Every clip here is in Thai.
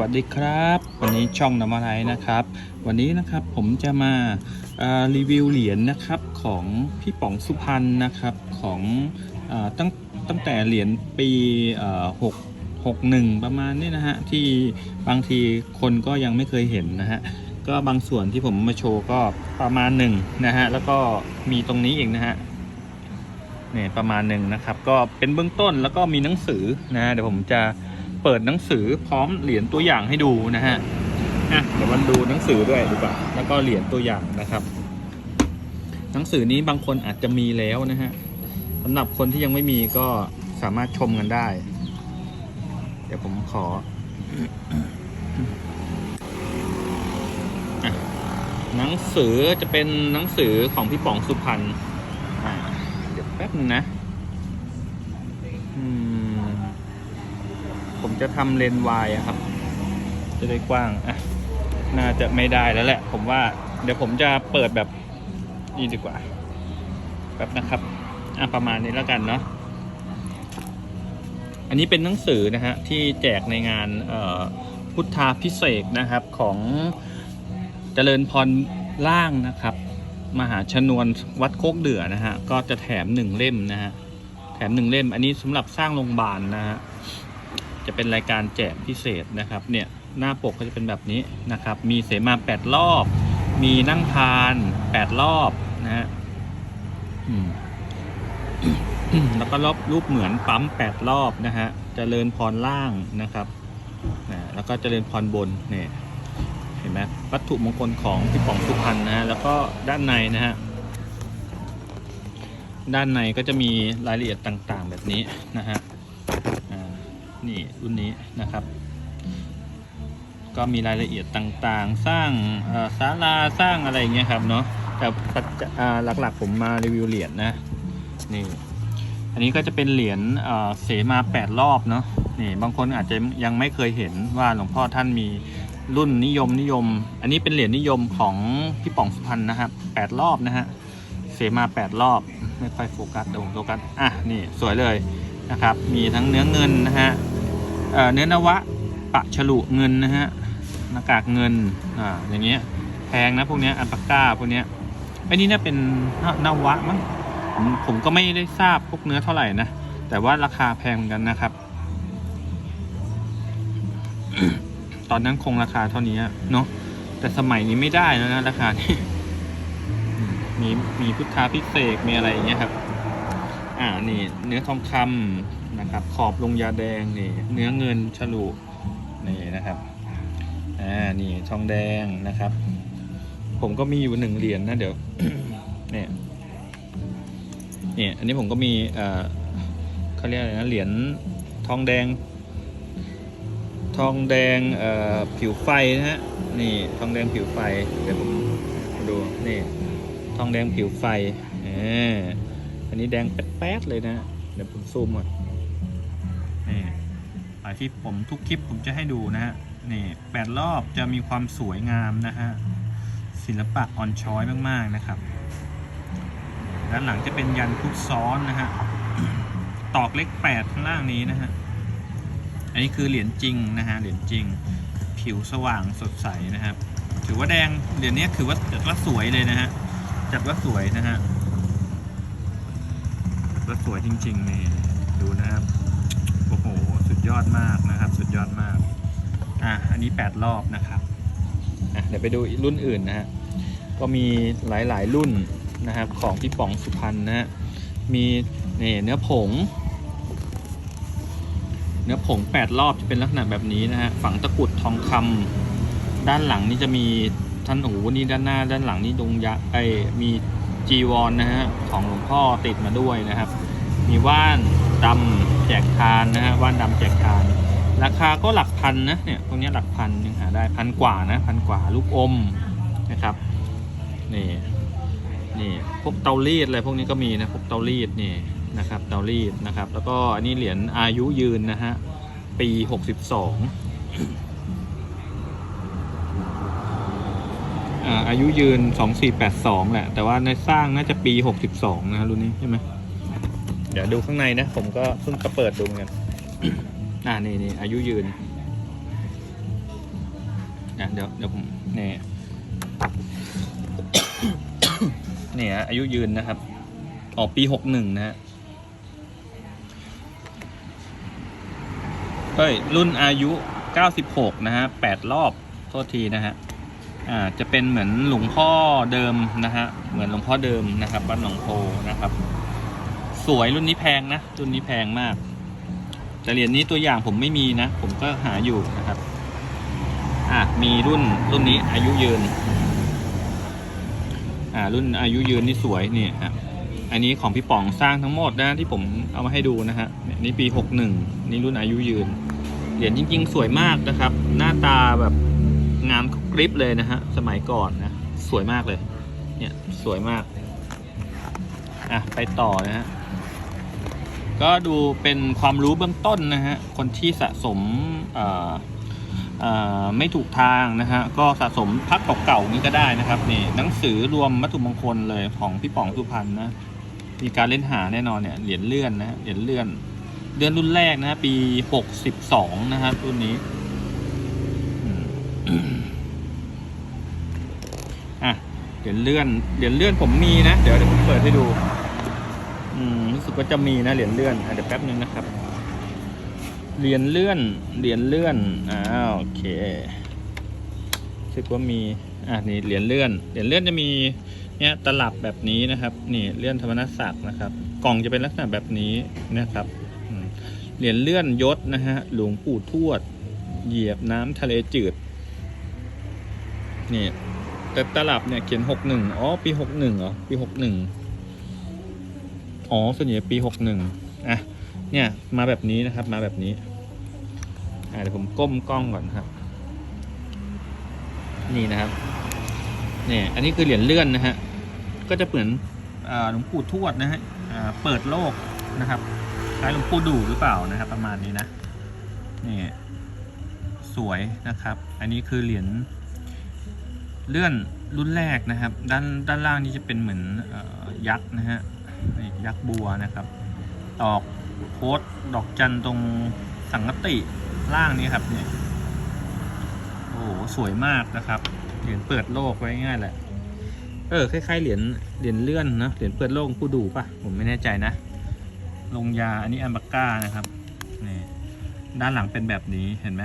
วัสดีครับ วันนี้ช่องนำอะไรนะครับ วันนี้นะครับผมจะมารีวิวเหรียญนะครับของพี่ป๋องสุพรรณนะครับของอตั้งตั้งแต่เหรียญปีหกหกหนึ่งประมาณนี้นะฮะที่บางทีคนก็ยังไม่เคยเห็นนะฮะก็บางส่วนที่ผมมาโชว์ก็ประมาณหนึ่งนะฮะแล้วก็มีตรงนี้อีกนะฮะเนี่ยประมาณหนึ่งนะครับ ก็เป็นเบื้องต้นแล้วก็มีหนังสือนะฮะเดี๋ยวผมจะ เปิดหนังสือพร้อมเหรียญตัวอย่างให้ดูนะฮะอะเดี๋ยวมันดูหนังสือด้วยดีกว่าแล้วก็เหรียญตัวอย่างนะครับ หนังสือนี้บางคนอาจจะมีแล้วนะฮะสำหรับคนที่ยังไม่มีก็สามารถชมกันได้ เดี๋ยวผมขอหนังสือจะเป็นหนังสือของพี่ป๋องสุพรรณเดี๋ยวแป๊บนึงนะ อืม ผมจะทำเลนวายครับ จะได้กว้างอะน่าจะไม่ได้แล้วแหละ ผมว่า เดี๋ยวผมจะเปิดแบบนี้ดีกว่าแป๊บนะครับอะประมาณนี้แล้วกันเนาะอันนี้เป็นหนังสือนะฮะที่แจกในงานพุทธาพิเศษนะครับของเจริญพรล่างนะครับ มหาชนวนวัดโคกเดือนะฮะก็จะแถมหนึ่งเล่มนะฮะแถมหนึ่งเล่ม อันนี้สำหรับสร้างโรงพยาบาลนะฮะ จะเป็นรายการแจกพิเศษนะครับเนี่ยหน้าปกก็จะเป็นแบบนี้นะครับ มีเสมาแปดรอบ มีนั่งทานแปดรอบนะฮะแล้วก็รอบรูปเหมือนปั๊มแปดรอบนะฮะเจริญพรล่างนะครับนะแล้วก็เจริญพรบนเนี่ยเห็นไหมวัตถุมงคลของพี่ป๋องสุพรรณนะฮะแล้วก็ด้านในนะฮะด้านในก็จะมีรายละเอียดต่างๆแบบนี้นะฮะ นี่รุ่นนี้นะครับ ก็มีรายละเอียดต่างๆ สร้างศาลาสร้างอะไรอย่างเงี้ยครับเนาะแต่หลักๆผมมารีวิวเหรียญนะนี่อันนี้ก็จะเป็นเหรียญเอ่อเสมาแปดรอบเนาะนี่บางคนอาจจะยังไม่เคยเห็นว่าหลวงพ่อท่านมีรุ่นนิยมนิยม อันนี้เป็นเหรียญนิยมของพี่ป๋องสุพรรณนะครับแปดรอบนะฮะเสมาแปดรอบไม่ค่อยโฟกัสเดี๋ยวผมโฟกัสอะนี่สวยเลย นะครับ มีทั้งเนื้อเงินนะฮะเเนื้อนวะปะฉลุเงินนะฮะหน้ากากเงินอ่าอย่างเงี้ยแพงนะพวกเนี้ยอัลปาก้าพวกเนี้ยไอ้นี่เนี่ยเป็นนวะมั้งผมผมก็ไม่ได้ทราบพวกเนื้อเท่าไหร่นะ แต่ว่าราคาแพงเหมือนกันนะครับ ตอนนั้นคงราคาเท่านี้เนาะแต่สมัยนี้ไม่ได้แล้วนะราคานี้มีมีพุทธาพิเศษมีอะไรอย่างเงี้ยครับ อ่านี่เนื้อทองคำนะครับ ขอบลงยาแดงนี่เนื้อเงินฉลุนี่นะครับอ่านี่ทองแดงนะครับ ผมก็มีอยู่หนึ่งเหรียญนะเดี๋ยวเนี่ยเนี่ยอันนี้ผมก็มีเอ่อเขาเรียกอะไรนะเหรียญทองแดง ทองแดงเอ่อผิวไฟนะฮะนี่ทองแดงผิวไฟเดี๋ยวผมดูนี่ทองแดงผิวไฟเออ อันนี้แดงแป๊ดเลยนะ เดี๋ยวผมซูมก่อนนี่หลายที่ผมทุกคลิปผมจะให้ดูนะฮะ นี่แปดรอบจะมีความสวยงามนะฮะ ศิลปะอ่อนช้อยมากๆนะครับ ด้านหลังจะเป็นยันพุกซ้อนนะฮะ ตอกเลขแปดข้างล่างนี้นะฮะ อันนี้คือเหรียญจริงนะฮะ เหรียญจริง ผิวสว่างสดใสนะครับ ถือว่าแดง เหรียญนี้ถือว่าจัดว่าสวยเลยนะฮะ จัดว่าสวยนะฮะ จัดว่าสวยจริงๆนี่ดูนะครับ โอ้โห สุดยอดมากนะครับ สุดยอดมาก อะ อันนี้แปดรอบนะครับอะเดี๋ยวไปดูรุ่นอื่นนะฮะ ก็มีหลายๆรุ่นนะครับ ของพี่ป๋องสุพรรณนะฮะ มีนี่เนื้อผง เนื้อผงแปดรอบจะเป็นลักษณะแบบนี้นะฮะ ฝังตะกุดทองคำด้านหลังนี่จะมีท่านโอ้โหนี่ด้านหน้า ด้านหลังนี่ดงยะไอมี จีวรนะฮะของหลวงพ่อติดมาด้วยนะครับ มีว่านดำแจกทานนะฮะว่านดำแจกทาน ราคาก็หลักพันนะเนี่ยพวกนี้หลักพันยังหาได้พันกว่านะพันกว่าลูกอมนะครับนี่นี่พวกเตารีดอะไรพวกนี้ก็มีนะพวกเตารีดนี่นะครับเตารีดนะครับ แล้วก็อันนี้เหรียญอายุยืนนะฮะปี 62 อ่าอายุยืน 2482 แหละ แต่ว่าในสร้างน่าจะปี 62 นะรุ่นนี้ใช่ไหมเดี๋ยวดูข้างในนะ ผมก็เพิ่งก็เปิดดูเหมือนกันอ่านี่นี่อายุยืนนะเดี๋ยวเดี๋ยวผมเนี่ยเนี่ยอายุยืนนะครับ ออกปีหกหนึ่งนะฮะเฮ้ย รุ่นอายุ 96 นะฮะ 8 รอบ โทษทีนะฮะ อ่าจะเป็นเหมือนหลวงพ่อเดิมนะฮะเหมือนหลวงพ่อเดิมนะครับวัดหนองโพนะครับ สวยรุ่นนี้แพงนะรุ่นนี้แพงมาก แต่เหรียญนี้ตัวอย่างผมไม่มีนะ ผมก็หาอยู่นะครับอะมีรุ่นรุ่นนี้อายุยืนอ่ารุ่นอายุยืนนี่สวยนี่ครับอันนี้ของพี่ป๋องสร้างทั้งหมดนะที่ผมเอามาให้ดูนะฮะนี่ยนี่ปี61นี่รุ่นอายุยืน เหรียญจริง ๆ สวยมากนะครับ หน้าตาแบบ งามกริบเลยนะฮะ สมัยก่อนนะ สวยมากเลย เนี่ย สวยมาก อะ ไปต่อนะฮะ ก็ดูเป็นความรู้เบื้องต้นนะฮะ คนที่สะสมอ่อเอ่อไม่ถูกทางนะฮะ ก็สะสมพักเก่าๆนี้ก็ได้นะครับนี่หนังสือรวมวัตถุมงคลเลยของพี่ป๋องสุพรรณนะ มีการเล่นหาแน่นอนเนี่ยเหรียญเลื่อนนะเหรียญเลื่อน เดือนรุ่นแรกนะ ปีหกสิบสองนะครับรุ่นนี้ อะเหรียญเลื่อนเหรียญเลื่อนผมมีนะ เดี๋ยวเดี๋ยวผมเปิดให้ดู อืมรู้สึกว่าจะมีนะเหรียญเลื่อนอะเดี๋ยวแป๊บนึงนะครับเหรียญเลื่อนเหรียญเลื่อนอ้าวโอเครู้สึกว่ามีอะนี่เหรียญเลื่อนเหรียญเลื่อนจะมีเนี่ยตลับแบบนี้นะครับ นี่เลื่อนธรรมนัสศักดิ์นะครับ กล่องจะเป็นลักษณะแบบนี้นะครับเหรียญเลื่อนยศนะฮะหลวงปู่ทวด เหยียบน้ำทะเลจืด นี่ แต่ตลับเนี่ยเขียนหกหนึ่งอ๋อ ปีหกหนึ่งเหรอ ปีหกหนึ่งอ๋อส่วนใหญ่ปีหกหนึ่งอะ เนี่ย มาแบบนี้นะครับ มาแบบนี้ อ่าเดี๋ยวผมก้มกล้องก่อนครับ นี่นะครับ เนี่ย อันนี้คือเหรียญเลื่อนนะฮะ ก็จะเหมือนหลวงปู่ทวดนะฮะเปิดโลกนะครับ คล้ายหลวงปู่ดูหรือเปล่านะครับ ประมาณนี้นะ นี่ สวยนะครับ อันนี้คือเหรียญ เลื่อนรุ่นแรกนะครับ ด้านด้านล่างนี่จะเป็นเหมือนออยักษ์นะฮะยักษ์บัวนะครับ ตอกโค้ดดอกจันตรงสังกติล่างนี้ครับเนี่ยโอ้โหสวยมากนะครับเหรียญเปิดโลกไว้ง่ายแหละเออคล้ายๆเหรียญเหรียญเลื่อนนะเหรียญเปิดโลกผู้ดูปะผมไม่แน่ใจนะ ลงยาอันนี้อัมบาก้านะครับนี่ด้านหลังเป็นแบบนี้เห็นไหม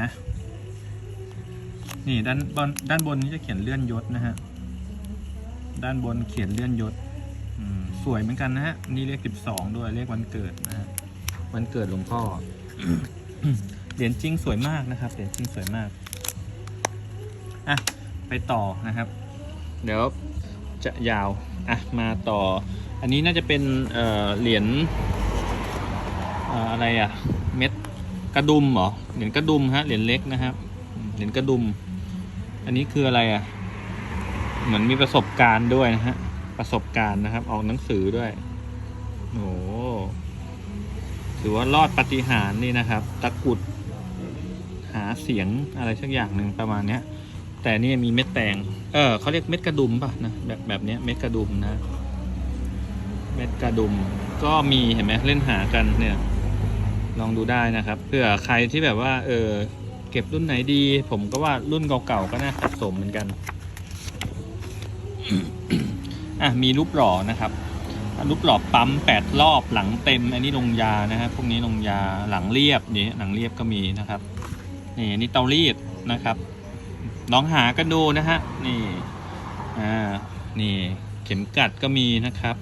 นี่ด้านบนด้านบนนี้จะเขียนเลื่อนยศนะฮะ ด้านบนเขียนเลื่อนยศสวยเหมือนกันนะฮะ นี่เลขสิบสองด้วยเลขวันเกิดนะฮะ วันเกิดหลวงพ่อ เหรียญจริงสวยมากนะครับ เหรียญจริงสวยมาก อะ ไปต่อนะครับ เดี๋ยวจะยาว อะ มาต่อ อันนี้น่าจะเป็นเอ่อเหรียญเอ่ออะไรอะ เม็ดกระดุมเหรอ เหรียญกระดุมฮะ เหรียญเล็กนะครับ เหรียญกระดุม อันนี้คืออะไรอะ เหมือนมีประสบการณ์ด้วยนะฮะ ประสบการณ์นะครับ ออกหนังสือด้วยโอ้ถือว่ารอดปฏิหารนี่นะครับ ตะกุดหาเสียงอะไรสักอย่างหนึ่งประมาณเนี้ย แต่นี่มีเม็ดแตง เออเขาเรียกเม็ดกระดุมป่ะนะแบบแบบเนี้ยเม็ดกระดุมนะ เม็ดกระดุม ก็มีเห็นไหมเล่นหากันเนี่ย ลองดูได้นะครับเพื่อใครที่แบบว่า เออ เก็บรุ่นไหนดี ผมก็ว่ารุ่นเก่าๆก็น่าสะสมเหมือนกันอะมีรูปหล่อนะครับรูปหล่อปั๊มแปดรอบหลังเต็ม อันนี้ลงยานะครับพวกนี้ลงยาหลังเรียบนี่หลังเรียบก็มีนะครับนี่อันนี่เตารีดนะครับลองหากันดูนะฮะนี่อ่านี่เข็มกัดก็มีนะครับ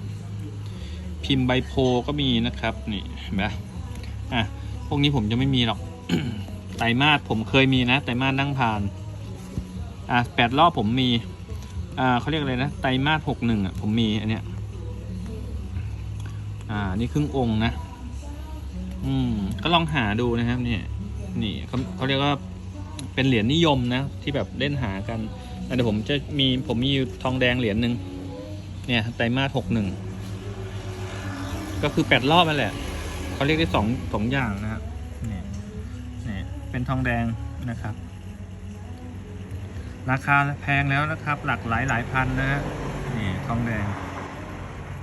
พิมพ์ใบโพก็มีนะครับ นี่เห็นไหมอะพวกนี้ผมจะไม่มีหรอก ตรมาสผมเคยมีนะไตรมาสนั่งผ่านอะแปดรอบผมมีอ่าเขาเรียกอะไรนะไตรมาสหกหนึ่งอะผมมีอันเนี้ยอ่านี่ครึ่งองค์นะ อืมก็ลองหาดูนะครับเนี่ยนี่เขาเขาเรียกว่าเป็นเหรียญนิยมนะ ที่แบบเล่นหากันเดี๋ยวผมจะมีผมมีทองแดงเหรียญหนึ่งเนี่ยไตรมาสหกหนึ่งก็คือแปดรอบนั่นแหละเขาเรียกได้สองสองอย่างนะครับ เป็นทองแดงนะครับ ราคาแพงแล้วนะครับ หลักหลายหลายพันนะฮะนี่ทองแดง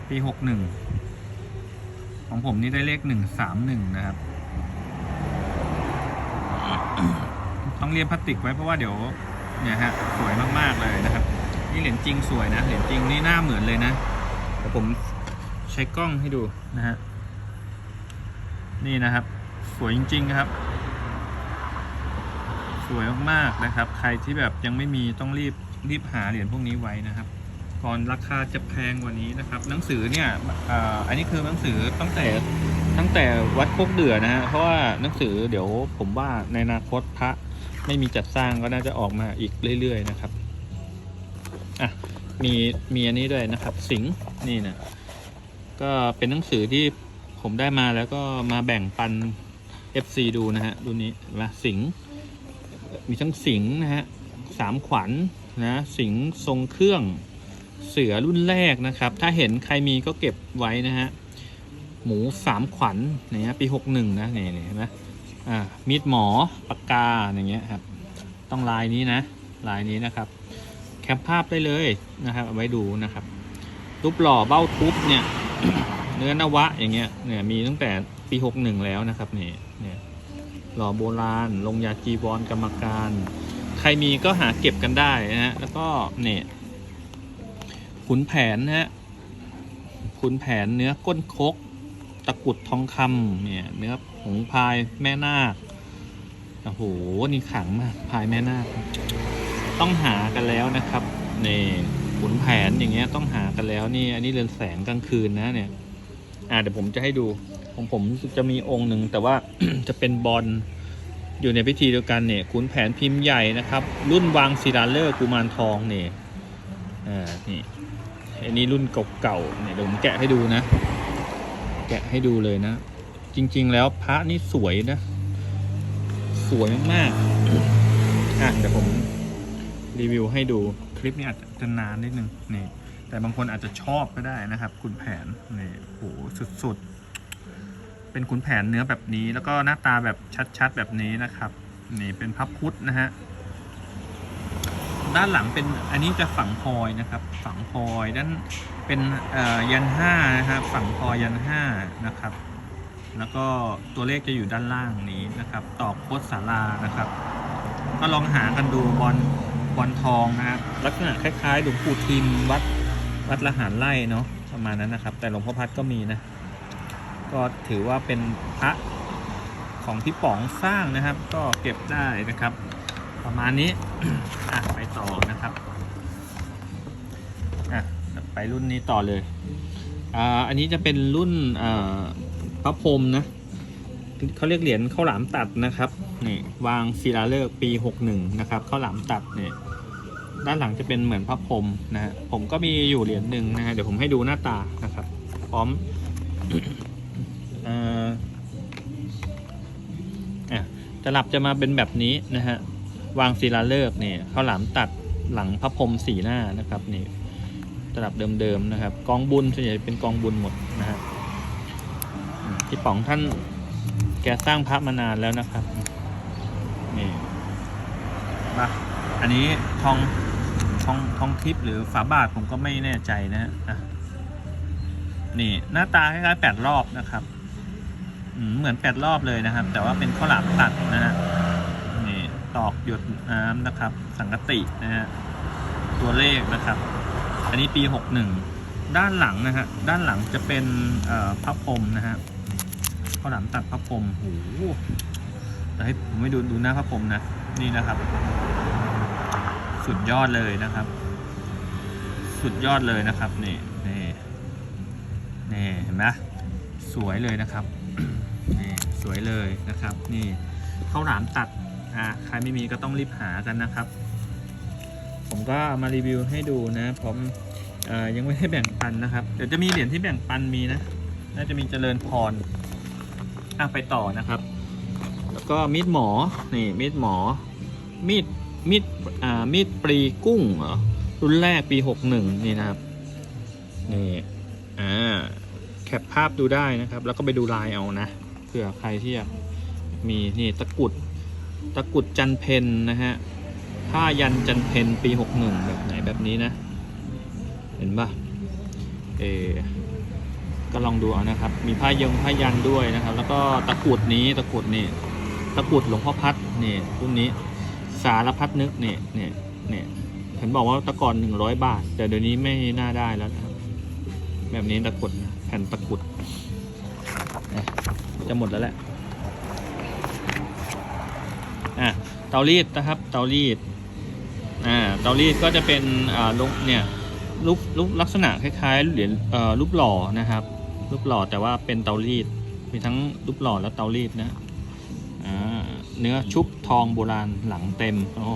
ปีหกหนึ่งของผมนี่ได้เลขหนึ่งสามหนึ่งนะครับ ต้องเรียนพลาสติกไว้เพราะว่าเดี๋ยวเนี่ยฮะสวยมากๆเลยนะครับ นี่เหรียญจริงสวยนะเหรียญจริงนี่หน้าเหมือนเลยนะเดี๋ยวผมใช้กล้องให้ดูนะฮะนี่นะครับ สวยจริง ๆ ครับ สวยมากๆนะครับ ใครที่แบบยังไม่มีต้องรีบรีบหาเหรียญพวกนี้ไว้นะครับ ก่อนราคาจะแพงกว่านี้นะครับ หนังสือเนี่ยออันนี้คือหนังสือตั้งแต่ตั้งแต่วัดโคกเดือนะฮะเพราะว่าหนังสือเดี๋ยวผมว่าในอนาคตพระไม่มีจัดสร้างก็น่าจะออกมาอีกเรื่อย ๆ นะครับอะมีมีอันนี้ด้วยนะครับ สิงห์นี่นะก็เป็นหนังสือที่ผมได้มาแล้วก็มาแบ่งปัน FC ดูนะฮะรุ่นนี้เห็นไหมสิงห์ มีทั้งสิงห์นะฮะสามขวัญนะสิงห์ทรงเครื่องเสือรุ่นแรกนะครับ ถ้าเห็นใครมีก็เก็บไว้นะฮะหมูสามขวัญอย่างเงี้ยปีหกหนึ่งนะนี่นี่เห็นไหมอ่ามีดหมอปากกาอย่างเงี้ยครับต้องลายนี้นะลายนี้นะครับ แคปภาพได้เลยนะครับเอาไว้ดูนะครับรูปหล่อเบ้าทุบเนี่ยเนื้อนวะอย่างเงี้ยเนี่ยมีตั้งแต่ปีหกหนึ่งแล้วนะครับนี่เนี่ย หล่อโบราณ ลงยาจีวรกรรมการ ใครมีก็หาเก็บกันได้นะฮะ แล้วก็เนี่ยขุนแผนนะฮะขุนแผนเนื้อก้นคก ตะกรุดทองคำเนี่ยเนื้อหงพายแม่นาคโอ้โห นี่ขังมากพายแม่นาคต้องหากันแล้วนะครับ นี่ขุนแผนอย่างเงี้ยต้องหากันแล้วนี่ อันนี้เรือนแสงกลางคืนนะเนี่ย อ่าเดี๋ยวผมจะให้ดูของผมจะมีองค์หนึ่งแต่ว่า จะเป็นบอลอยู่ในพิธีเดียวกันเนี่ยขุนแผนพิมพ์ใหญ่นะครับ รุ่นวางศิลาฤกษ์กุมารทองเนี่ยอ่านี่อันนี้รุ่นเก่าๆเนี่ยเดี๋ยวผมแกะให้ดูนะ แกะให้ดูเลยนะ จริง ๆ แล้วพระนี่สวยนะ สวยมากๆอะเดี๋ยวผมรีวิวให้ดูคลิปนี้อาจจะนานนิดนึงนี่ แต่บางคนอาจจะชอบก็ได้นะครับคุณแผนนี่โหสุดๆ เป็นขุนแผนเนื้อแบบนี้ แล้วก็หน้าตาแบบชัดๆแบบนี้นะครับ นี่เป็นพับพุทธนะฮะด้านหลังเป็นอันนี้จะฝังพลอยนะครับ ฝังพลอยด้านเป็นเอ่อยันห้านะครับฝังพลอยยันห้านะครับ แล้วก็ตัวเลขจะอยู่ด้านล่างนี้นะครับ ตอกโคตสารานะครับ ก็ลองหากันดูบอลบอลทองนะครับลักษณะคล้ายๆหลวงปู่ทิมวัด วัดละหารไร่เนาะประมาณนั้นนะครับ แต่หลวงพ่อพัดก็มีนะ ก็ถือว่าเป็นพระของพี่ป๋องสร้างนะครับ ก็เก็บได้นะครับ ประมาณนี้อะไปต่อนะครับอะไปรุ่นนี้ต่อเลยอ่าอันนี้จะเป็นรุ่นอ่าพระพรมนะเขาเรียกเหรียญข้าวหลามตัดนะครับนี่วางศิลาฤกษ์ปี 61 นะครับข้าวหลามตัดเนี่ย ด้านหลังจะเป็นเหมือนพระพรหมนะฮะผมก็มีอยู่เหรียญหนึ่งนะฮะเดี๋ยวผมให้ดูหน้าตานะครับ พร้อมอ่าอะตลับจะมาเป็นแบบนี้นะฮะวางศิลาฤกษ์เนี่ยข้าวหลามตัดหลังพระพรหมสีหน้านะครับนี่ตลับเดิมๆนะครับ กองบุญส่วนใหญ่เป็นกองบุญหมดนะฮะอืมพี่ป๋องท่านแกสร้างพระมานานแล้วนะครับนี่มาอันนี้ทอง องทองทิพย์หรือฝาบาทผมก็ไม่แน่ใจนะฮะนี่หน้าตาคล้ายๆแปดรอบนะครับเหมือนแปดรอบเลยนะครับ แต่ว่าเป็นข้าวหลามตัดนะฮะนี่ตอกหยดน้ำนะครับ สังกตินะฮะตัวเลขนะครับ อันนี้ปี61ด้านหลังนะฮะด้านหลังจะเป็นพระพรหมนะฮะข้าวหลามตัดพระพรหมโหเดี๋ยวให้ผมให้ดูดูหน้าพระพรหมนะนี่นะครับ สุดยอดเลยนะครับ สุดยอดเลยนะครับนี่นี่นี่เห็นไหมสวยเลยนะครับนี่สวยเลยนะครับ นี่ข้าวหลามตัดอ่าใครไม่มีก็ต้องรีบหากันนะครับ ผมก็มารีวิวให้ดูนะผมยังไม่ได้แบ่งปันนะครับ เดี๋ยวจะมีเหรียญที่แบ่งปันมีนะ น่าจะมีเจริญพรอะไปต่อนะครับ แล้วก็มีดหมอ นี่มีดหมอ มีด มีดอ่ามีดปรีกุ้งเหรอรุ่นแรกปีหกหนึ่งนี่นะครับ นี่ อ่า แคปภาพดูได้นะครับ แล้วก็ไปดูลายเอานะ เผื่อใครที่อยากมี นี่ตะกุด ตะกุดจันเพนนะฮะ ผ้ายันจันเพนปีหกหนึ่งแบบไหนแบบนี้นะ เห็นปะเอก็ลองดูเอานะครับ มีผ้ายงผ้ายันด้วยนะครับ แล้วก็ตะกุดนี้ ตะกุดนี่ ตะกุดหลวงพ่อพัดนี่รุ่นนี้ สารพัดนึกเนี่ยเนี่ยเนี่ยเห็นบอกว่าตะกอนหนึ่งร้อยบาท แต่เดี๋ยวนี้ไม่น่าได้แล้วนะครับ แบบนี้ตะกุดแผ่นตะกุดจะหมดแล้วแหละอะเตารีดนะครับ เตารีดอ่าเตารีดก็จะเป็นอ่าลงเนี่ยรูปรูปลักษณะคล้ายๆเหรียญเอ่อรูปหล่อนะครับรูปหล่อแต่ว่าเป็นเตารีดมีทั้งรูปหล่อและเตารีดนะ เนื้อชุบทองโบราณหลังเต็ม โอ้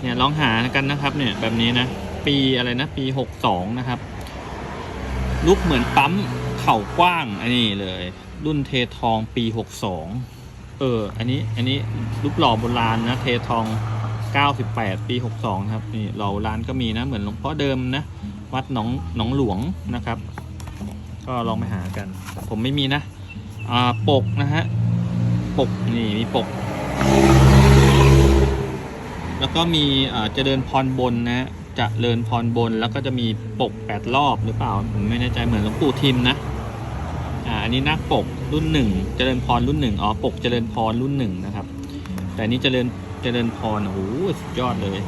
เนี่ยลองหากันนะครับ เนี่ยแบบนี้นะ ปีอะไรนะ ปีหกสองนะครับรูปเหมือนปั๊มเข่ากว้างอันนี้เลย รุ่นเททองปีหกสองเออ อันนี้อันนี้รูปหล่อโบราณนะ เททอง98ปี62ครับนี่หล่อโบราณก็มีนะ เหมือนหลวงพ่อเดิมนะ วัดหนองหนองหลวงนะครับ ก็ลองไปหากัน ผมไม่มีนะ อ่าปกนะฮะ ปกนี่มีปก แล้วก็มีเจริญพรบนนะจะเริญพรบนแล้วก็จะมีปก8รอบหรือเปล่า ผมไม่แน่ใจเหมือนหลวงปู่ทิมนะอ่าอันนี้น้าปกรุ่นหนึ่งเจริญพรรุ่นหนึ่งอ๋อปกเจริญพรรุ่นหนึ่งนะครับ แต่นี้เจริญเจริญพรโอ้โหสุดยอดเลย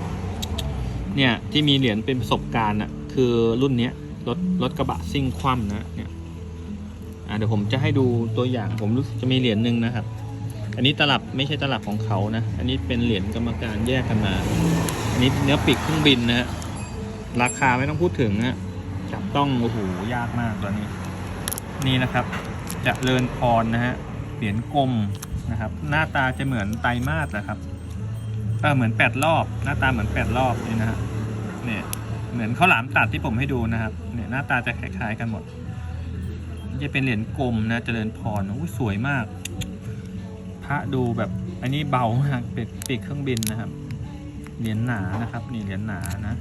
เนี่ยที่มีเหรียญเป็นประสบการณ์อะคือรุ่นเนี้ยรถรถกระบะซิ่งคว่ำนะเนี่ยอ่าเดี๋ยวผมจะให้ดูตัวอย่างผมรู้สึกจะมีเหรียญหนึ่งนะครับ อันนี้ตลับไม่ใช่ตลับของเขานะ อันนี้เป็นเหรียญกรรมการแยกกันมา อันนี้เนื้อปีกเครื่องบินนะฮะ ราคาไม่ต้องพูดถึงนะฮะจับต้องโอ้โหยากมากตัวนี้ นี่นะครับจะเลินพรนะฮะ เหรียญกลมนะครับ หน้าตาจะเหมือนไตรมาสนะครับ เออเหมือนแปดรอบ หน้าตาเหมือนแปดรอบนี่นะฮะ เนี่ยเหมือนข้าวหลามตัดที่ผมให้ดูนะครับ เนี่ยหน้าตาจะคล้ายๆกันหมด จะเป็นเหรียญกลมนะเจริญพรโอ้ยสวยมาก ระดูแบบอันนี้เบามากเป็นปีกเครื่องบินนะครับ เหรียญหนานะครับ นี่เหรียญหนานะ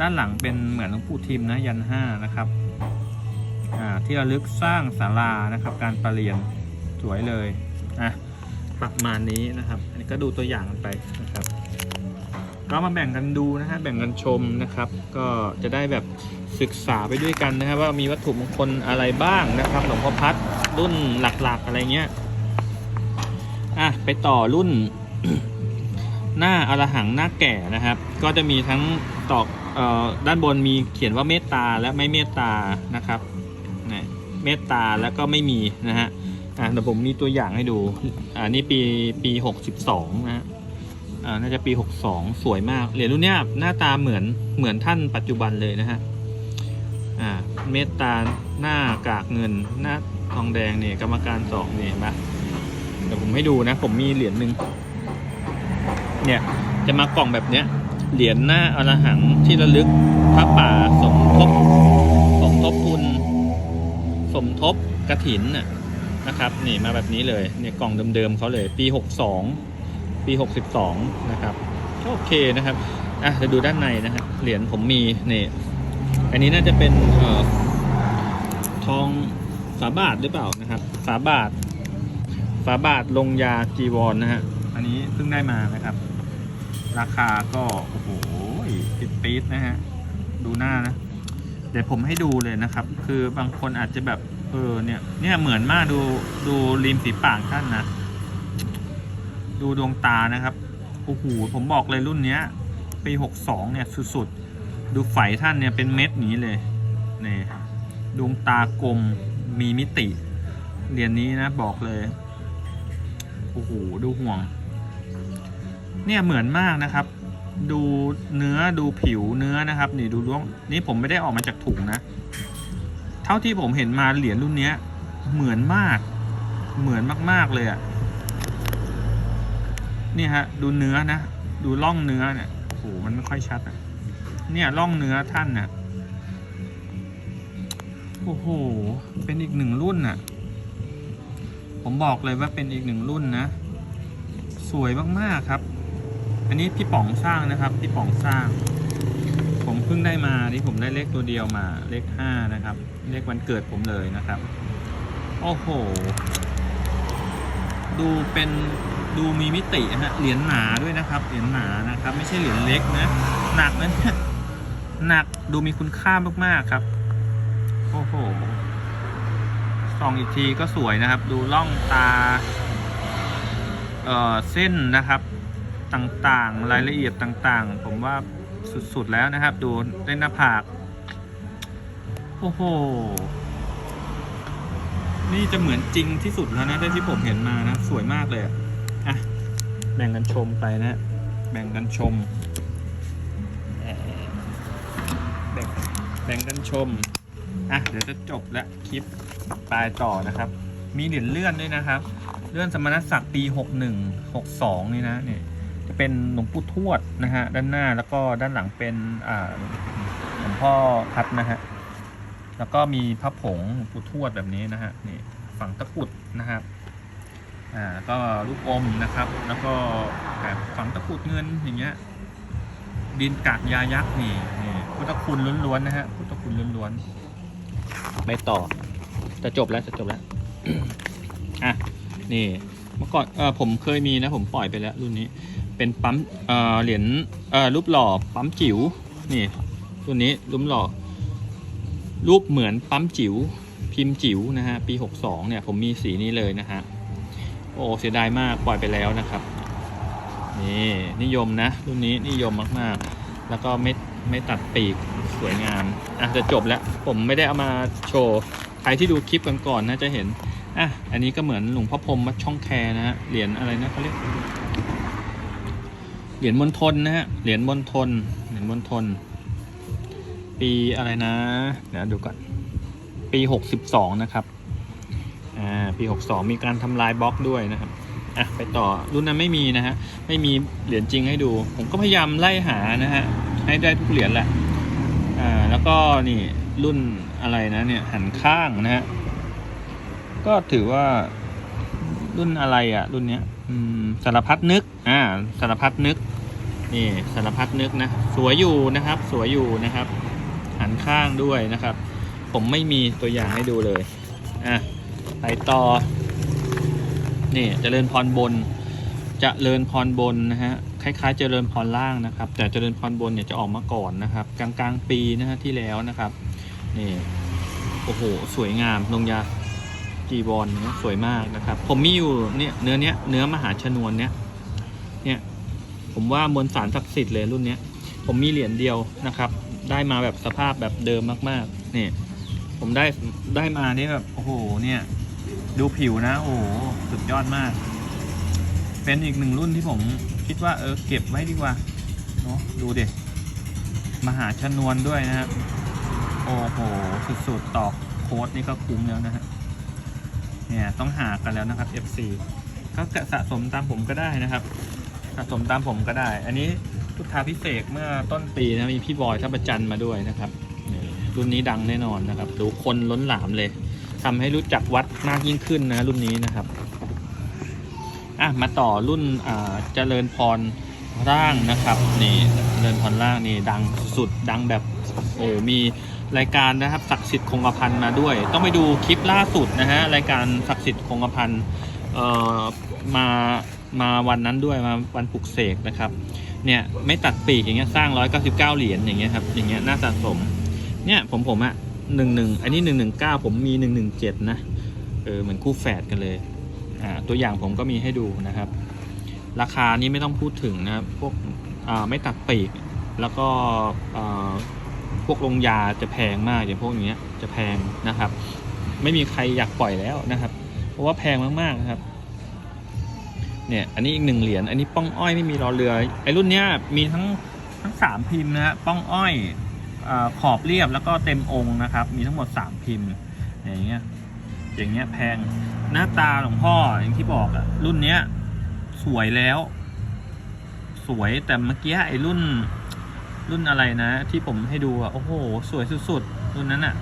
ด้านหลังเป็นเหมือนหลวงปู่ทิมนะยันห้านะครับอ่าที่ระลึกสร้างศาลานะครับ การประเรียนสวยเลยอะประมาณนี้นะครับ อันนี้ก็ดูตัวอย่างกันไปนะครับ ก็มาแบ่งกันดูนะฮะแบ่งกันชมนะครับ ก็จะได้แบบศึกษาไปด้วยกันนะครับ ว่ามีวัตถุมงคลอะไรบ้างนะครับ หลวงพ่อพัดรุ่นหลักๆ อะไรเงี้ย ไปต่อรุ่น หน้าอรหังหน้าแก่นะครับ ก็จะมีทั้งตอกเออด้านบนมีเขียนว่าเมตตาและไม่เมตตานะครับเนี่ยเมตตาแล้วก็ไม่มีนะฮะอะเดี๋ยวผมมีตัวอย่างให้ดูอ่านี่ปีปีหกสิบสองนะฮะอ่าน่าจะปี62สองสวยมากเหรียญรุ่นเนี้ยหน้าตาเหมือนเหมือนท่านปัจจุบันเลยนะฮะอ่าเมตตาหน้ากากเงินหน้าทองแดงเนี่ยกรรมการสองเนี่ยเห็นปะ เดี๋ยวผมให้ดูนะ ผมมีเหรียญหนึ่งเนี่ยจะมากล่องแบบเนี้ย เหรียญหน้าอรหังที่ระลึกพระป่าสมทบ สมทบทุน สมทบกระถินน่ะนะครับนี่มาแบบนี้เลยเนี่ยกล่องเดิมๆเขาเลย ปี 62 ปี 62 นะครับก็โอเคนะครับอะเดี๋ยวดูด้านในนะฮะเหรียญผมมีนี่อันนี้น่าจะเป็นเอ่อทองฝาบาทหรือเปล่านะครับ ฝาบาท ฝาบาทลงยาจีวรนนะฮะ อันนี้เพิ่งได้มานะครับ ราคาก็โอ้โหปิดปี๊ดนะฮะ ดูหน้านะ เดี๋ยวผมให้ดูเลยนะครับ คือบางคนอาจจะแบบ เออเนี่ย เนี่ยเหมือนมากดูดูริมฝีปากท่านนะ ดูดวงตานะครับ โอ้โหผมบอกเลยรุ่นเนี้ยปีหกสองเนี่ยสุดๆ ดูไฝท่านเนี่ยเป็นเม็ดนี้เลยนี่ดวงตากลมมีมิติ เรียญนี้นะบอกเลย โอ้โหดูห่วง เนี่ยเหมือนมากนะครับ ดูเนื้อดูผิวเนื้อนะครับ นี่ดูดวงนี่ผมไม่ได้ออกมาจากถุงนะ เท่าที่ผมเห็นมาเหรียญรุ่นเนี้ย เหมือนมาก เหมือนมาก ๆเลยอะเนี่ยฮะ ดูเนื้อนะ ดูร่องเนื้อเนี่ยโอ้โหมันไม่ค่อยชัดอะเนี่ยร่องเนื้อท่านน่ะโอ้โห เป็นอีกหนึ่งรุ่นน่ะ ผมบอกเลยว่าเป็นอีกหนึ่งรุ่นนะ สวยมากๆครับ อันนี้พี่ป๋องสร้างนะครับพี่ป๋องสร้าง ผมเพิ่งได้มาที่ผมได้เลขตัวเดียวมาเลขห้านะครับ เลขวันเกิดผมเลยนะครับ โอ้โห ดูเป็นดูมีมิติฮะเหรียญหนาด้วยนะครับเหรียญหนานะครับ ไม่ใช่เหรียญเล็กนะหนักนะหนักดูมีคุณค่ามากๆครับ โอ้โห ส่องอีกทีก็สวยนะครับ ดูล่องตาเอ่อเส้นนะครับต่างๆ รายละเอียดต่างๆ ผมว่าสุดๆแล้วนะครับ ดูได้หน้าผากโอ้โห นี่จะเหมือนจริงที่สุดแล้วนะได้ที่ผมเห็นมานะ สวยมากเลยอะอะ แบ่งกันชมไปนะ แบ่งกันชมเอ่อแบ่งแบ่งกันชม อะ เดี๋ยวจะจบแล้วคลิป ปลายต่อนะครับ มีเหรียญเลื่อนด้วยนะครับ เลื่อนสมณศักดิ์ปี 61 62 นี่นะเนี่ยจะเป็นหลวงปู่ทวดนะฮะด้านหน้าแล้วก็ด้านหลังเป็นอ่าหลวงพ่อพัดนะฮะแล้วก็มีพระผงหลวงปู่ทวดแบบนี้นะฮะนี่ฝังตะกุดนะครับอ่าก็ลูกอมนะครับ แล้วก็แบบฝังตะกุดเงินอย่างเงี้ยดินกากยายักษ์นี่นี่พุทธคุณล้วนๆนะฮะพุทธคุณล้วนๆไปต่อ จะจบแล้วจะจบแล้ว อะ นี่ เมื่อก่อนเออผมเคยมีนะ ผมปล่อยไปแล้วรุ่นนี้ เป็นปั๊มเออเหรียญเออรูปหล่อปั๊มจิ๋ว นี่รุ่นนี้รูปหล่อ รูปเหมือนปั๊มจิ๋ว พิมพ์จิ๋วนะฮะ ปี 62 เนี่ย ผมมีสีนี้เลยนะฮะ โอ้เสียดายมากปล่อยไปแล้วนะครับ นี่นิยมนะ รุ่นนี้นิยมมากๆ แล้วก็ไม่ไม่ตัดปีกสวยงาม อะจะจบแล้ว ผมไม่ได้เอามาโชว์ ใครที่ดูคลิปกันก่อนน่าจะเห็นอะอันนี้ก็เหมือนหลวงพ่อพรหมวัดช่องแคนะฮะเหรียญอะไรนะเขาเรียกเหรียญมณฑลนะฮะเหรียญมณฑลเหรียญมณฑลปีอะไรนะเดี๋ยวดูก่อนปี62นะครับอ่าปี62มีการทำลายบล็อกด้วยนะครับอะไปต่อรุ่นนั้นไม่มีนะฮะไม่มีเหรียญจริงให้ดู ผมก็พยายามไล่หานะฮะให้ได้ทุกเหรียญแหละอ่าแล้วก็นี่รุ่น อะไรนะเนี่ยหันข้างนะฮะก็ถือว่ารุ่นอะไรอะ่ะ รุ่นเนี้ยสารพัดนึก อ่าสารพัดนึกนี่สารพัดนึกนะสวยอยู่นะครับ สวยอยู่นะครับ หันข้างด้วยนะครับ ผมไม่มีตัวอย่างให้ดูเลยอะไปต่อ นี่เจริญพรบนจเจริญพรบนนะฮะคล้ายๆเจริญพรล่างนะครับ แต่เจริญพรบนเนี่ยจะออกมาก่อนนะครับ กลางๆปีนะฮะที่แล้วนะครับ นี่ โอ้โห สวยงามลงยาจีบอลเนี่ยสวยมากนะครับ ผมมีอยู่เนี่ยเนื้อเนี้ยเนื้อมหาชนวนเนี้ยเนี่ยผมว่ามวลสารศักดิ์สิทธิ์เลยรุ่นเนี้ย ผมมีเหรียญเดียวนะครับ ได้มาแบบสภาพแบบเดิมมากๆนี่ผมได้ได้มานี่แบบโอ้โหเนี่ย ดูผิวนะ โอ้โหสุดยอดมาก เป็นอีกหนึ่งรุ่นที่ผมคิดว่าเออเก็บไว้ดีกว่าเนาะดูเด็มหาชนวนด้วยนะครับ โอ้โห สุดๆ ต่อโค้ดนี่ก็คุ้มแล้วนะฮะ เนี่ยต้องหากันแล้วนะครับ FC ก็สะสมตามผมก็ได้นะครับ สะสมตามผมก็ได้ อันนี้พุทาพิเศษเมื่อต้นปีนะมีพี่บอยท่าประจันมาด้วยนะครับนี่รุ่นนี้ดังแน่นอนนะครับดูคนล้นหลามเลยทำให้รู้จักวัดมากยิ่งขึ้นนะรุ่นนี้นะครับอะมาต่อรุ่นอ่าเจริญพรร่างนะครับนี่เจริญพรร่างนี่ดังสุดดังแบบโอ้มี รายการนะครับศักดิ์สิทธิ์คงกระพันมาด้วย ต้องไปดูคลิปล่าสุดนะฮะรายการศักดิ์สิทธิ์คงกระพันเอ่อมามาวันนั้นด้วยมาวันปลุกเสกนะครับเนี่ยไม่ตัดปีกอย่างเงี้ยสร้าง199เหรียญอย่างเงี้ยครับอย่างเงี้ยน่าสะสมเนี่ยผมผมอะหนึ่งหนึ่งอันนี้หนึ่งหนึ่งเก้าผมมีหนึ่งหนึ่งเจ็ดนะเออเหมือนคู่แฝดกันเลยอ่าตัวอย่างผมก็มีให้ดูนะครับ ราคานี้ไม่ต้องพูดถึงนะพวกอ่าไม่ตัดปีกแล้วก็อ่า พวกลงยาจะแพงมากอย่างพวกเนี้ยจะแพงนะครับ ไม่มีใครอยากปล่อยแล้วนะครับ เพราะว่าแพงมากๆนะครับเนี่ยอันนี้อีกหนึ่งเหรียญอันนี้ป้องอ้อยไม่มีรอเรือไอ้รุ่นเนี้ยมีทั้งทั้งสามพิมพ์นะฮะป้องอ้อยอขอบเรียบแล้วก็เต็มองค์นะครับ มีทั้งหมดสามพิมพ์อย่างเงี้ยอย่างเงี้ยแพงหน้าตาหลวงพ่ออย่างที่บอกอะรุ่นเนี้ยสวยแล้ว สวยแต่เมื่อกี้ไอ้รุ่น รุ่นอะไรนะ ที่ผมให้ดูอะโอ้โห สวยสุดๆ รุ่นนั้นอะ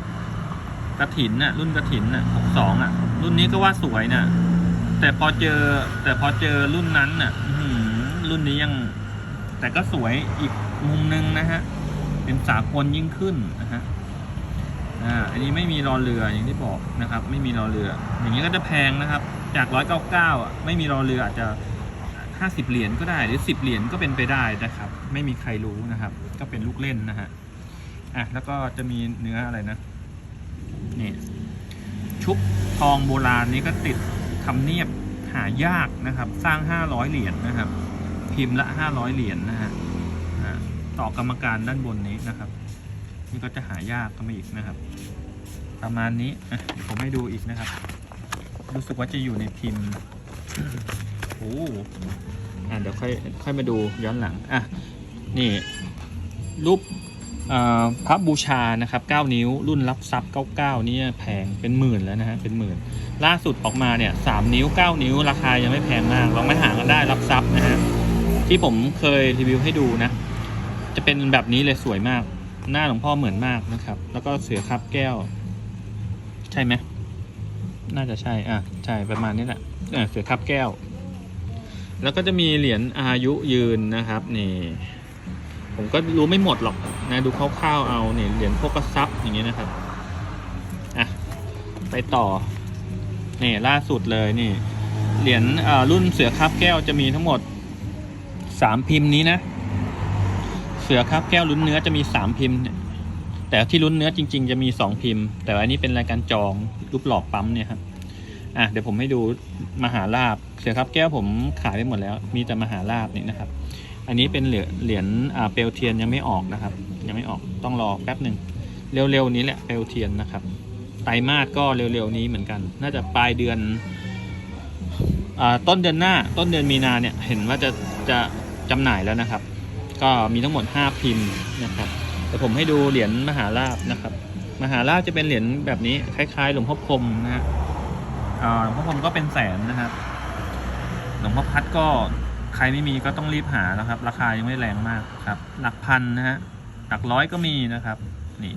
กระถินอะรุ่นกระถินอะหกสองอะรุ่นนี้ก็ว่าสวยนะแต่พอเจอ แต่พอเจอรุ่นนั้นน่ะรุ่นนี้ยัง แต่ก็สวยอีกมุมนึงนะฮะ เป็นสากลยิ่งขึ้นนะฮะอ่าอันนี้ไม่มีรอเรืออย่างที่บอกนะครับ ไม่มีรอเรือ อย่างนี้ก็จะแพงนะครับ จากร้อยเก้าเก้าอะไม่มีรอเรืออาจจะ ห้าสิบเหรียญก็ได้หรือสิบเหรียญก็เป็นไปได้นะครับ ไม่มีใครรู้นะครับ ก็เป็นลูกเล่นนะฮะอะแล้วก็จะมีเนื้ออะไรนะนี่ชุบทองโบราณนี้ก็ติดทำเนียบหายากนะครับ สร้าง 500 เหรียญนะครับ พิมพ์ละห้าร้อยเหรียญนะฮะต่อกรรมการด้านบนนี้นะครับ นี่ก็จะหายากก็ไมาอีกนะครับ ประมาณนี้เดี๋ยวผมให้ดูอีกนะครับ รู้สึกว่าจะอยู่ในพิมพ์ โอ้อะเดี๋ยวค่อยค่อยมาดูย้อนหลังอะนี่รูปพระบูชานะครับ 9 นิ้วรุ่นรับทรัพย์ 99 เนี่ยแพงเป็นหมื่นแล้วนะฮะเป็นหมื่น ล่าสุดออกมาเนี่ย3นิ้ว 9 นิ้ว ราคายังไม่แพงมากลองไปหากันได้รับทรัพย์นะฮะที่ผมเคยรีวิวให้ดูนะ จะเป็นแบบนี้เลยสวยมาก หน้าหลวงพ่อเหมือนมากนะครับ แล้วก็เสือครับแก้ว ใช่ไหมน่าจะใช่อะใช่ประมาณนี้แหละเออเสือครับแก้ว แล้วก็จะมีเหรียญอายุยืนนะครับนี่ผมก็รู้ไม่หมดหรอกนะดูคร่าวๆเอาเนี่ยเหรียญพกกระซับอย่างเงี้ยนะครับอะไปต่อนี่ล่าสุดเลยนี่เหรียญรุ่นเสือคาบแก้วจะมีทั้งหมดสามพิมพ์นี้นะ เสือคาบแก้วลุ้นเนื้อจะมีสามพิมพ์แต่ที่ลุ้นเนื้อจริง ๆ จะมีสองพิมพ์ แต่วันนี้เป็นรายการจองรูปหลอกปั๊มเนี่ยครับ อะเดี๋ยวผมให้ดูมหาลาบเสือคาบแก้วผมขายไปหมดแล้ว มีแต่มหาลาบนี่นะครับ อันนี้เป็นเหรียญเหรียญอ่าเปลวเทียนยังไม่ออกนะครับ ยังไม่ออกต้องรอแป๊บหนึ่งเร็วๆนี้แหละเปลวเทียนนะครับไตรมาสก็เร็วๆนี้เหมือนกัน น่าจะปลายเดือนอ่าต้นเดือนหน้าต้นเดือนมีนาเนี่ยเห็นว่าจะจะจำหน่ายแล้วนะครับ ก็มีทั้งหมด 5 พิมพ์นะครับแต่ผมให้ดูเหรียญมหาราบนะครับ มหาราบจะเป็นเหรียญแบบนี้คล้ายๆ หลวงพ่อพรมนะฮะ หลวงพ่อพรมก็เป็นแสนนะครับหลวงพ่อพัดก็ใครไม่มีก็ต้องรีบหานะครับ ราคายังไม่แรงมากครับ หลักพันนะฮะหลักร้อยก็มีนะครับ นี่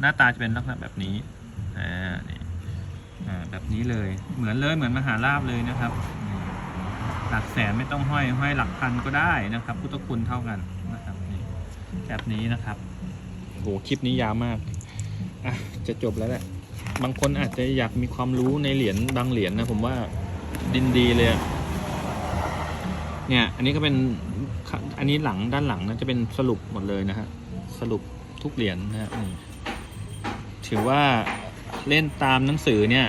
หน้าตาจะเป็นลักษณะแบบนี้อ่านี่อ่าแบบนี้เลยเหมือนเลยเหมือนมหาลาบเลยนะครับหลักแสนไม่ต้องห้อยห้อยหลักพันก็ได้นะครับ พุทธคุณเท่ากันนะครับนี่แบบนี้นะครับโหคลิปนี้ยาวมากอะจะจบแล้วแหละ บางคนอาจจะอยากมีความรู้ในเหรียญบางเหรียญนะผมว่าดินดีเลยเนี่ย อันนี้ก็เป็นอันนี้หลังด้านหลังนะจะเป็นสรุปหมดเลยนะฮะสรุปทุกเหรียญนะฮะถือว่าเล่นตามหนังสือเนี่ย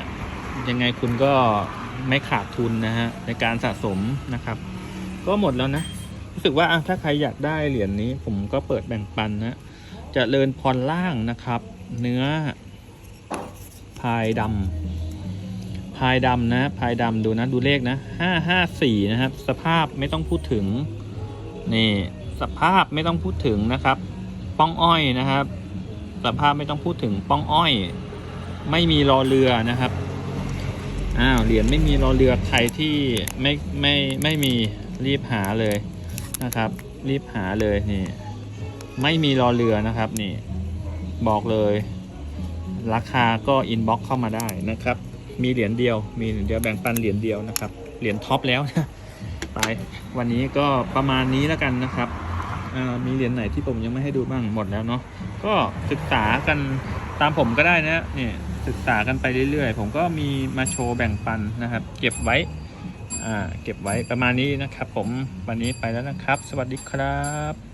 ยังไงคุณก็ไม่ขาดทุนนะฮะในการสะสมนะครับ ก็หมดแล้วนะรู้สึกว่าถ้าใครอยากได้เหรียญนนี้ ผมก็เปิดแบ่งปันนะจะเลินพรล่างนะครับ เนื้อ พายดำพายดำนะพายดำดูนะดูเลขนะห้าห้าสี่นะครับ สภาพไม่ต้องพูดถึง นี่ สภาพไม่ต้องพูดถึงนะครับ ป้องอ้อยนะครับ สภาพไม่ต้องพูดถึงป้องอ้อย ไม่มีรอเรือนะครับอ้าวเหรียญไม่มีรอเรือใครที่ไม่ไม่ไม่มีรีบหาเลยนะครับ รีบหาเลยนี่ ไม่มีรอเรือนะครับ นี่ บอกเลย ราคาก็อินบ็อกเข้ามาได้นะครับ มีเหรียญเดียว มีเหรียญเดียวแบ่งปันเหรียญเดียวนะครับ เหรียญท็อปแล้วไปวันนี้ก็ประมาณนี้แล้วกันนะครับอ่ามีเหรียญไหนที่ผมยังไม่ให้ดูบ้างหมดแล้วเนาะก็ศึกษากันตามผมก็ได้นะเนี่ยศึกษากันไปเรื่อยๆ ผมก็มีมาโชว์แบ่งปันนะครับ เก็บไว้อ่าเก็บไว้ประมาณนี้นะครับ ผมวันนี้ไปแล้วนะครับ สวัสดีครับ